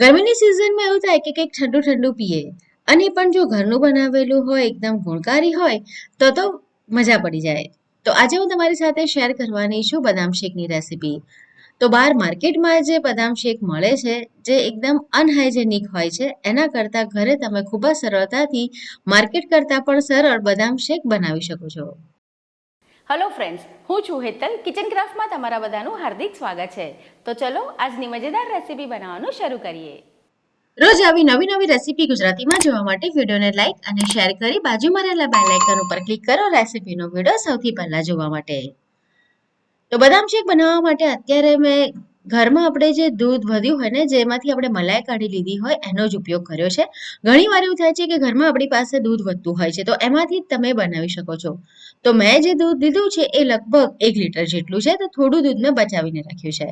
ગરમીની સિઝનમાં એવું થાય કે કંઈક ઠંડુ ઠંડુ પીએ. અને પણ જો ઘરનું બનાવેલું હોય, એકદમ ગુણકારી હોય, તો તો મજા પડી જાય. તો આજે હું તમારી સાથે શેર કરવાની છું બદામ શેકની રેસીપી તો બહાર માર્કેટમાં જે બદામ શેક મળે છે, જે એકદમ અનહાઇજેનિક હોય છે, એના કરતાં ઘરે તમે ખૂબ જ સરળતાથી માર્કેટ કરતાં પણ સરળ બદામ શેક બનાવી શકો છો. હલો ફ્રેન્ડ્સ હું છું હેતલ. કિચન ક્રાફ્ટમાં તમારા બધાનું હાર્દિક સ્વાગત છે. તો ચલો, આજની મજેદાર રેસીપી બનાવવાનું શરૂ કરીએ. રોજ આવી નવી નવી રેસીપી ગુજરાતીમાં જોવા માટે વિડીયોને લાઈક અને શેર કરી બાજુમાં રહેલા બેલ આઇકન ઉપર ક્લિક કરો રેસીપીનો વીડિયો સૌથી પહેલા જોવા માટે. તો બદામ શેક બનાવવા માટે અત્યારે મેં ઘરમાં આપણે જે દૂધ વધ્યું હોય ને, જેમાંથી આપણે મલાઈ કાઢી લીધી હોય, એનો જ ઉપયોગ કર્યો છે. ઘણી વાર એવું થાય છે કે ઘરમાં આપણી પાસે દૂધ વધતું હોય છે, તો એમાંથી તમે બનાવી શકો છો. તો મેં જે દૂધ લીધું છે, એ લગભગ એક લીટર જેટલું છે, તો થોડું દૂધ મેં બચાવીને રાખ્યું છે.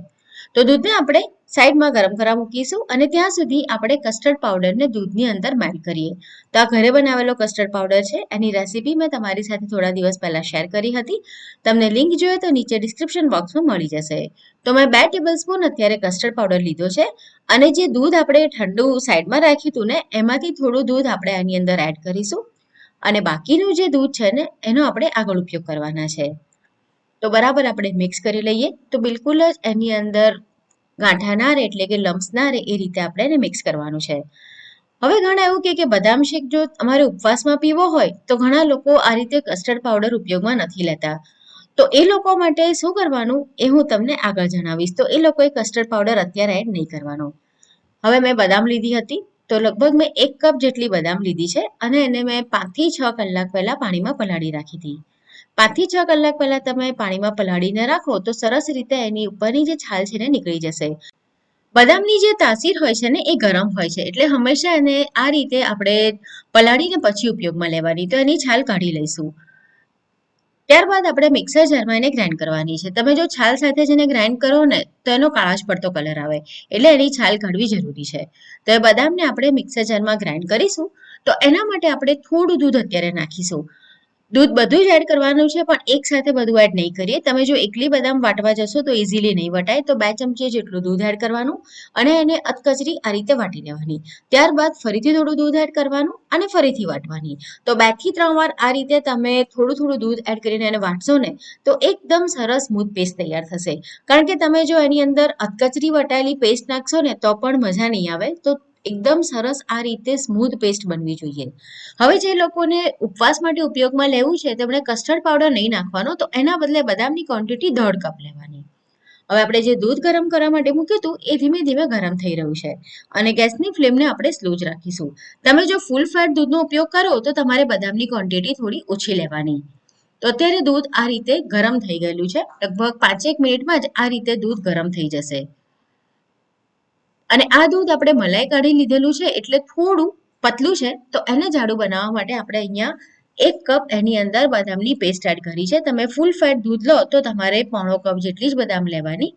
તો દૂધને આપણે સાઈડમાં ગરમ કરવા મૂકીશું અને ત્યાં સુધી આપણે કસ્ટર્ડ પાવડરને દૂધની અંદર મેલ્ટ કરીએ. તો આ ઘરે બનાવેલો કસ્ટર્ડ પાવડર છે, એની રેસીપી મેં તમારી સાથે થોડા દિવસ પહેલાં શેર કરી હતી. તમને લિંક જોઈએ તો નીચે ડિસ્ક્રિપ્શન બોક્સમાં મળી જશે. તો મેં બે ટેબલ સ્પૂન અત્યારે કસ્ટર્ડ પાવડર લીધો છે અને જે દૂધ આપણે ઠંડુ સાઈડમાં રાખ્યું હતું ને, એમાંથી થોડું દૂધ આપણે આની અંદર એડ કરીશું. અને બાકીનું જે દૂધ છે ને, એનો આપણે આગળ ઉપયોગ કરવાના છે. તો બરાબર આપણે મિક્સ કરી લઈએ. તો બિલકુલ જ એની અંદર ગાંઠા ના રહે એટલે કે લમ્સ ના રહે એ રીતે આપણે એને મિક્સ કરવાનું છે. હવે ઘણા એવું કે બદામ શેક જો અમારે ઉપવાસમાં પીવો હોય તો ઘણા લોકો આ રીતે કસ્ટર્ડ પાવડર ઉપયોગમાં નથી લેતા. તો એ લોકો માટે શું કરવાનું એ હું તમને આગળ જણાવીશ. તો એ લોકોએ કસ્ટર્ડ પાવડર અત્યારે એડ નહીં કરવાનો. હવે મેં બદામ લીધી હતી તો લગભગ મેં એક કપ જેટલી બદામ લીધી છે અને એને મેં પાંચથી છ કલાક પહેલાં પાણીમાં પલાળી રાખી હતી. પાંચથી છ કલાક પહેલાં તમે પાણીમાં પલાળીને રાખો તો સરસ રીતે એની ઉપરની જે છાલ છે ને નીકળી જશે. બદામની જે તાસીર હોય છે ને એ ગરમ હોય છે એટલે હંમેશા એને આ રીતે આપણે પલાળીને પછી ઉપયોગમાં લેવાની. તો એની છાલ કાઢી લઈશું. ત્યારબાદ આપણે મિક્સર જારમાં એને ગ્રાઇન્ડ કરવાની છે. તમે જો છાલ સાથે જેને ગ્રાઇન્ડ કરો ને તો એનો કાળાશ પડતો કલર આવે. એટલે એની છાલ કાઢવી જરૂરી છે. તો એ બદામને આપણે મિક્સર જારમાં ગ્રાઇન્ડ કરીશું. તો એના માટે આપણે થોડું દૂધ અત્યારે નાખીશું. દૂધ બધું જ એડ કરવાનું છે, પણ એક સાથે બધું એડ નહીં કરીએ. તમે જો એકલી બદામ વાટવા જશો તો ઇઝીલી નહીં વટાય. તો બે ચમચી જેટલું દૂધ એડ કરવાનું અને એને અધકચરી આ રીતે વાટી લેવાની. ત્યારબાદ ફરીથી થોડું દૂધ એડ કરવાનું અને ફરીથી વાટવાની. તો બેથી ત્રણ વાર આ રીતે તમે થોડું થોડું દૂધ એડ કરીને એને વાટશો ને, તો એકદમ સરસ સ્મૂથ પેસ્ટ તૈયાર થશે. કારણ કે તમે જો એની અંદર અધકચરી વટાયેલી પેસ્ટ નાખશો ને, તો પણ મજા નહીં આવે. તો એકદમ સરસ આ રીતે સ્મૂથ પેસ્ટ બનવી જોઈએ. હવે જે લોકોને ઉપવાસ માટે ઉપયોગમાં લેવું છે, તેમણે કસ્ટર્ડ પાવડર નહીં નાખવાનો, તો એના બદલે બદામની ક્વોન્ટિટી દોઢ કપ લેવાની. હવે આપણે જે દૂધ ગરમ કરવા માટે મૂક્યું હતું, એ ધીમે ધીમે ગરમ થઈ રહ્યું છે. અને ગેસની ફ્લેમને આપણે સ્લો જ રાખીશું. તમે જો ફૂલ ફેટ દૂધનો ઉપયોગ કરો, તો તમારે બદામની ક્વોન્ટિટી થોડી ઓછી લેવાની. તો અત્યારે દૂધ આ રીતે ગરમ થઈ ગયેલું છે. લગભગ પાંચેક મિનિટમાં જ આ રીતે દૂધ ગરમ થઈ જશે. અને આ દૂધ આપણે મલાઈ કાઢી લીધેલું છે એટલે થોડું પતલું છે, તો એને જાડું બનાવવા માટે આપણે અહીંયા એક કપ એની અંદર બદામની પેસ્ટ એડ કરી છે. તમે ફૂલ ફેટ દૂધ લો તો તમારે પોણો કપ જેટલી જ બદામ લેવાની.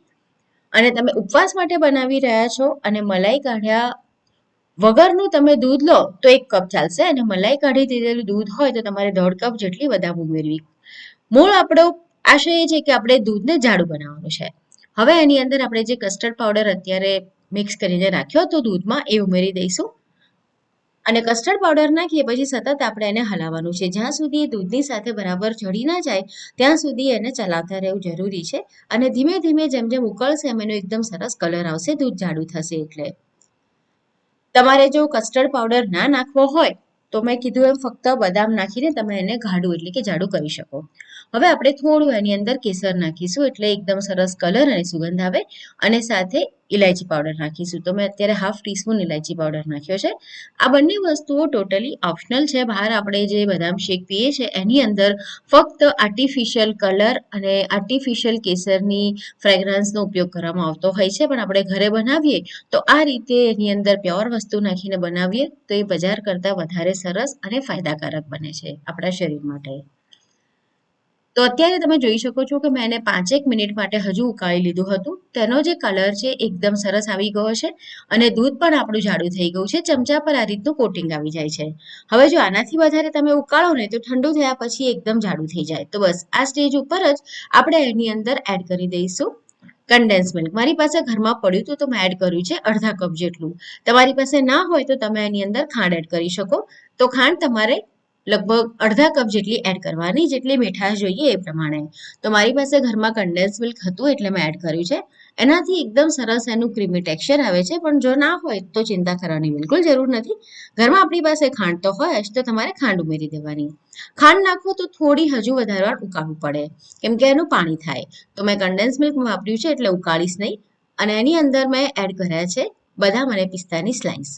અને તમે ઉપવાસ માટે બનાવી રહ્યા છો અને મલાઈ કાઢ્યા વગરનું તમે દૂધ લો તો એક કપ ચાલશે. અને મલાઈ કાઢી દીધેલું દૂધ હોય તો તમારે દોઢ કપ જેટલી બદામ ઉમેરવી. મૂળ આપણો આશય એ છે કે આપણે દૂધને જાડું બનાવવાનું છે. હવે એની અંદર આપણે જે કસ્ટર્ડ પાવડર અત્યારે મિક્સ કરીને રાખ્યો તો દૂધમાં, એ ઉમેરી દઈશું. અને કસ્ટર્ડ પાવડર નાખીએ, પછી સતત આપણે એને હલાવવાનું છે. જ્યાં સુધી એ દૂધની સાથે બરાબર ચડી ના જાય, ત્યાં સુધી એને ચલાવતા રહેવું જરૂરી છે. અને ધીમે ધીમે જેમ જેમ ઉકળશે, એમ એનો એકદમ સરસ કલર આવશે, દૂધ જાડું થશે એટલે. તમારે જો કસ્ટર્ડ પાવડર ના નાખવો હોય, તો મેં કીધું એમ ફક્ત બદામ નાખીને તમે એને ગાઢું, એટલે કે જાડું કરી શકો. હવે આપણે થોડું એની અંદર કેસર નાખીશું, એટલે એકદમ સરસ કલર અને સુગંધ આવે. અને સાથે ઇલાયચી પાવડર નાખીશું. તો મેં અત્યારે હાફ ટીસ્પૂન ઇલાયચી પાવડર નાખ્યો છે. આ બંને વસ્તુઓ ટોટલી ઓપ્શનલ છે. બહાર આપણે જે બદામ શેક પીએ છીએ એની અંદર ફક્ત આર્ટિફિશિયલ કલર અને આર્ટિફિશિયલ કેસરની ફ્રેગ્રન્સનો ઉપયોગ કરવામાં આવતો હોય છે. પણ આપણે ઘરે બનાવીએ તો આ રીતે એની અંદર પ્યોર વસ્તુ નાખીને બનાવીએ તો એ બજાર કરતાં વધારે સરસ અને ફાયદાકારક બને છે આપણા શરીર માટે. તો અત્યારે તમે જોઈ શકો છો કે મેં એને પાંચેક મિનિટ માટે હજુ ઉકાળી લીધું હતું. તેનો જે કલર છે એકદમ સરસ આવી ગયો છે અને દૂધ પણ આપણું જાડું થઈ ગયું છે. ચમચા પર આ રીતનું કોટિંગ આવી જાય છે. હવે જો આનાથી વધારે તમે ઉકાળો ને તો ઠંડુ થયા પછી એકદમ જાડું થઈ જાય. તો બસ આ સ્ટેજ ઉપર જ આપણે એની અંદર એડ કરી દઈશું કન્ડેન્સ મિલ્ક. મારી પાસે ઘરમાં પડ્યું હતું તો મેં એડ કર્યું છે અડધા કપ જેટલું. તમારી પાસે ના હોય તો તમે એની અંદર ખાંડ એડ કરી શકો. તો ખાંડ તમારે લગભગ અડધા કપ જેટલી એડ કરવાની, જેટલી મીઠાશ જોઈએ એ પ્રમાણે. તો મારી પાસે ઘરમાં કન્ડેન્સ મિલ્ક હતું એટલે મેં એડ કર્યું છે. એનાથી એકદમ સરસ એનું ક્રીમી ટેક્સચર આવે છે, પણ જો ના હોય તો ચિંતા કરવાની બિલકુલ જરૂર નથી. ઘરમાં આપણી પાસે ખાંડ તો હોય જ, તો તમારે ખાંડ ઉમેરી દેવાની. ખાંડ નાખો તો થોડી હજુ વધારે વાર ઉકાળવું પડે, કેમ કે એનું પાણી થાય. તો મેં કન્ડેન્સ મિલ્ક વાપર્યું છે એટલે ઉકાળીશ નહીં. અને એની અંદર મેં એડ કર્યા છે બદામ અને પિસ્તાની સ્લાઇસ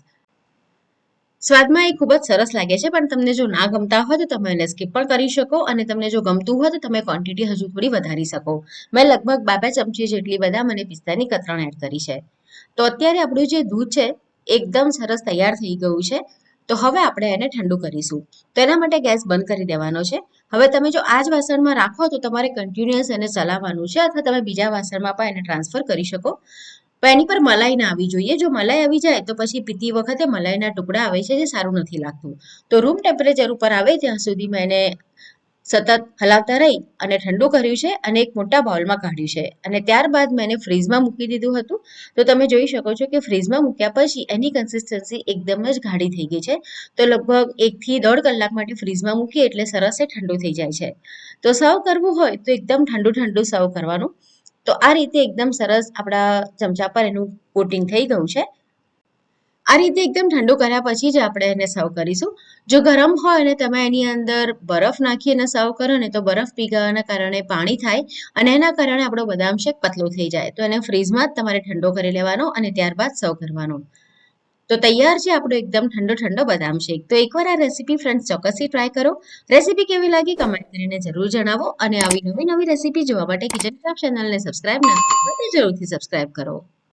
સ્વાદમાં એ ખૂબ જ સરસ લાગે છે, પણ તમને જો ના ગમતા હોય તો તમે એને સ્કીપ પણ કરી શકો અને તમને જો ગમતું હોય તો તમે ક્વોન્ટિટી હજુ થોડી વધારી શકો. મેં લગભગ બે બે ચમચી જેટલી બદામ અને પિસ્તાની કતરણ એડ કરી છે. તો અત્યારે આપણું જે દૂધ છે, એકદમ સરસ તૈયાર થઈ ગયું છે. તો હવે આપણે એને ઠંડુ કરીશું. તો એના માટે ગેસ બંધ કરી દેવાનો છે. હવે તમે જો આ જ વાસણમાં રાખો તો તમારે કન્ટિન્યુઅસ એને ચલાવવાનું છે અથવા તમે બીજા વાસણમાં પણ એને ટ્રાન્સફર કરી શકો. પણ એની પર મલાઈ ના આવી જોઈએ. જો મલાઈ આવી જાય તો પછી પીતી વખતે મલાઈના ટુકડા આવે છે જે સારું નથી લાગતું. તો રૂમ ટેમ્પરેચર ઉપર આવે ત્યાં સુધી મેં એને સતત હલાવતા રહી અને ઠંડુ કર્યું છે અને એક મોટા બાઉલમાં કાઢ્યું છે. અને ત્યારબાદ મેં એને ફ્રીઝમાં મૂકી દીધું હતું. તો તમે જોઈ શકો છો કે ફ્રીઝમાં મૂક્યા પછી એની કન્સિસ્ટન્સી એકદમ જ ગાઢી થઈ ગઈ છે. તો લગભગ એકથી દોઢ કલાક માટે ફ્રીઝમાં મૂકીએ એટલે સરસ એ ઠંડુ થઈ જાય છે. તો સર્વ કરવું હોય તો એકદમ ઠંડુ ઠંડુ સર્વ કરવાનું. તો આ રીતે એકદમ સરસ આપણા ચમચા પર એનું કોટિંગ થઈ ગયું છે. આ રીતે એકદમ ઠંડુ કર્યા પછી જ આપણે એને સર્વ કરીશું. જો ગરમ હોય અને તમે એની અંદર બરફ નાખી અને સર્વ કરો ને તો બરફ પીગાવાના કારણે પાણી થાય અને એના કારણે આપણો બદામ શેક પતલો થઈ જાય. તો એને ફ્રીઝમાં જ તમારે ઠંડો કરી લેવાનો અને ત્યારબાદ સર્વ કરવાનો. તો તૈયાર છે આપણો એકદમ ઠંડો ઠંડો બદામ શેક. તો એકવાર આ રેસીપી ફ્રેન્ડ્સ ચોક્કસથી ટ્રાય કરો. રેસીપી કેવી લાગી કમેન્ટ કરીને જરૂર જણાવો અને આવી નવી નવી રેસીપી જોવા માટે કિચન ક્રાફ્ટ ચેનલને સબસ્ક્રાઇબ ના તો જરૂરથી સબસ્ક્રાઇબ કરો.